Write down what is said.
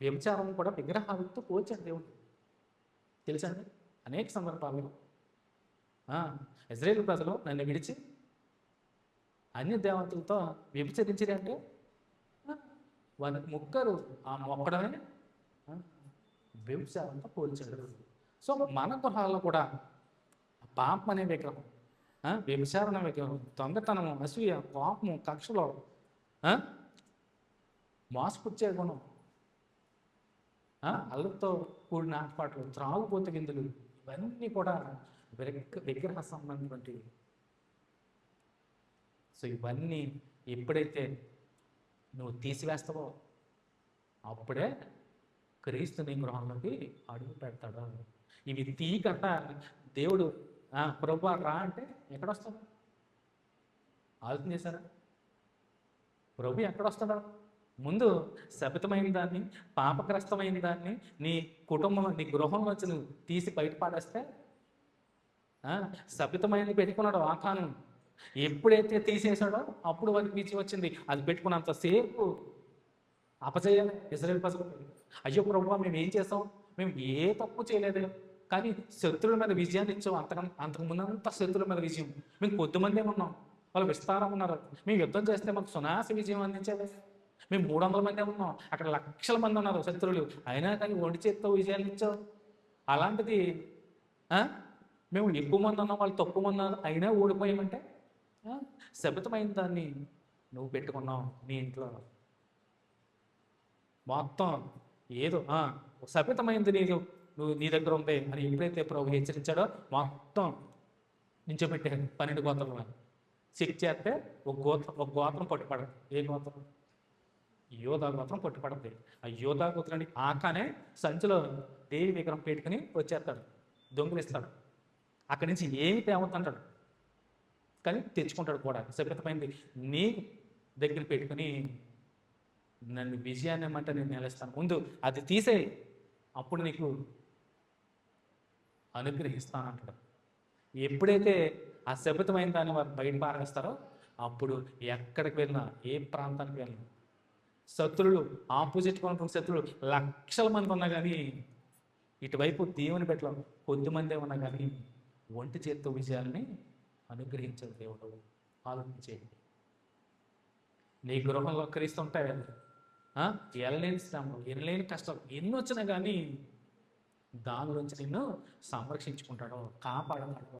వ్యభిచారం కూడా విగ్రహాలతో పోల్చాడు దేవుడు. తెలుసండి అనేక సందర్భాల్లో. ఇజ్రాయేల్ ప్రజలు నన్ను విడిచి అన్య దేవతలతో వ్యభిచరించిరి అంటే వారి ముక్కరు ఆ మొక్కడమే వ్యభిచారంతో పోల్చాడు సో మన గృహాల్లో కూడా పాపం అనే విగ్రహం వ్యభిచారణ విగ్రహం దొంగతనము అసూయ కోపము కక్షలో మోసపుచ్చే గుణం అల్లతో కూడిన ఆటపాటలు త్రాగుపోతే గిందులు ఇవన్నీ కూడా విగ్ర- విగ్రహ సంబంధించినవి సో ఇవన్నీ ఎప్పుడైతే నువ్వు తీసివేస్తావో అప్పుడే క్రీస్తు నీ గృహంలోకి అడుగు పెడతాడు. ఇవి తీయకట దేవుడు ప్రభు రా అంటే ఎక్కడొస్తాడు ఆలోచన చేశారా? ప్రభు ఎక్కడొస్తాడా? ముందు శపితమైన దాన్ని పాపగ్రస్తమైన దాన్ని నీ కుటుంబంలో నీ గృహంలో వచ్చి నువ్వు తీసి బయట పాడేస్తే శపితమైనది పెట్టుకున్నాడు ఆకానం. ఎప్పుడైతే తీసేశాడో అప్పుడు వారికి పిచ్చి వచ్చింది. అది పెట్టుకున్నంతసేపు అపజయాలి ఇజ్రాయల్ ప్రజలు. అయ్యో ప్రభు మేము ఏం చేస్తాం? మేము ఏ తప్పు చేయలేదు. కానీ శత్రువుల మీద విజయాన్ని ఇచ్చాం. అంతకం అంతకు ముందంతా శత్రువుల మీద విజయం. మేము కొద్దిమందే ఉన్నాం. వాళ్ళు విస్తారం ఉన్నారు. మేము యుద్ధం చేస్తే మాకు సునాస విజయం అందించేది మేము మూడు వందల మంది ఉన్నాం. అక్కడ లక్షల మంది ఉన్నారు శత్రువులు. అయినా కానీ ఒంటి చేత్తో విజయాలు ఇచ్చావు. అలాంటిది మేము ఎక్కువ మంది ఉన్నాం వాళ్ళు తక్కువ మంది అయినా ఓడిపోయామంటే శబితమైన దాన్ని నువ్వు పెట్టుకున్నావు నీ ఇంట్లో. మొత్తం ఏదో ఆ, శపితమైంది నీకు. నువ్వు నీ దగ్గర ఉంది అని ఎప్పుడైతే ప్రభు హెచ్చరించాడో మొత్తం నించోబెట్టాను పన్నెండు గోత్రం చెక్ చేస్తే ఒక గోత్రం ఒక గోత్రం పట్టుపడదు ఏ గోత్రం? యోధా గోత్రం పట్టుపడుతుంది ఆ యోధా గోత్రానికి ఆకానే సంచిలో దేవి విగ్రహం పెట్టుకుని వచ్చేస్తాడు. దొంగిలిస్తాడు. అక్కడి నుంచి ఏమి తేవద్దంటాడు కానీ తెచ్చుకుంటాడు కూడా. సభ్యతమైంది నీ దగ్గర పెట్టుకుని నన్ను విజయాన్ని ఏమంటే నేను నిలుస్తాను. ముందు అది తీసే. అప్పుడు నీకు అనుగ్రహిస్తాను అంటాడు. ఎప్పుడైతే ఆ శపితమైన దాన్ని వారు బయట పారేస్తారో అప్పుడు ఎక్కడికి వెళ్ళినా ఏ ప్రాంతానికి వెళ్ళినా శత్రులు ఆపోజిట్ ఉన్నటువంటి శత్రులు లక్షల మంది ఉన్నా కానీ ఇటువైపు దేవుని పెట్టలో కొద్ది మందే ఉన్నా కానీ ఒంటి చేత్తో విజయాల్ని అనుగ్రహించదు దేవుడు. ఆలోచించేయండి నీ గృహంలో క్రీస్తుంటే ఎనలేని శ్రమలు ఎనలేని కష్టాలు ఎన్ని వచ్చినా కానీ దాని నుంచి నిన్ను సంరక్షించుకుంటాడు కాపాడతాడు.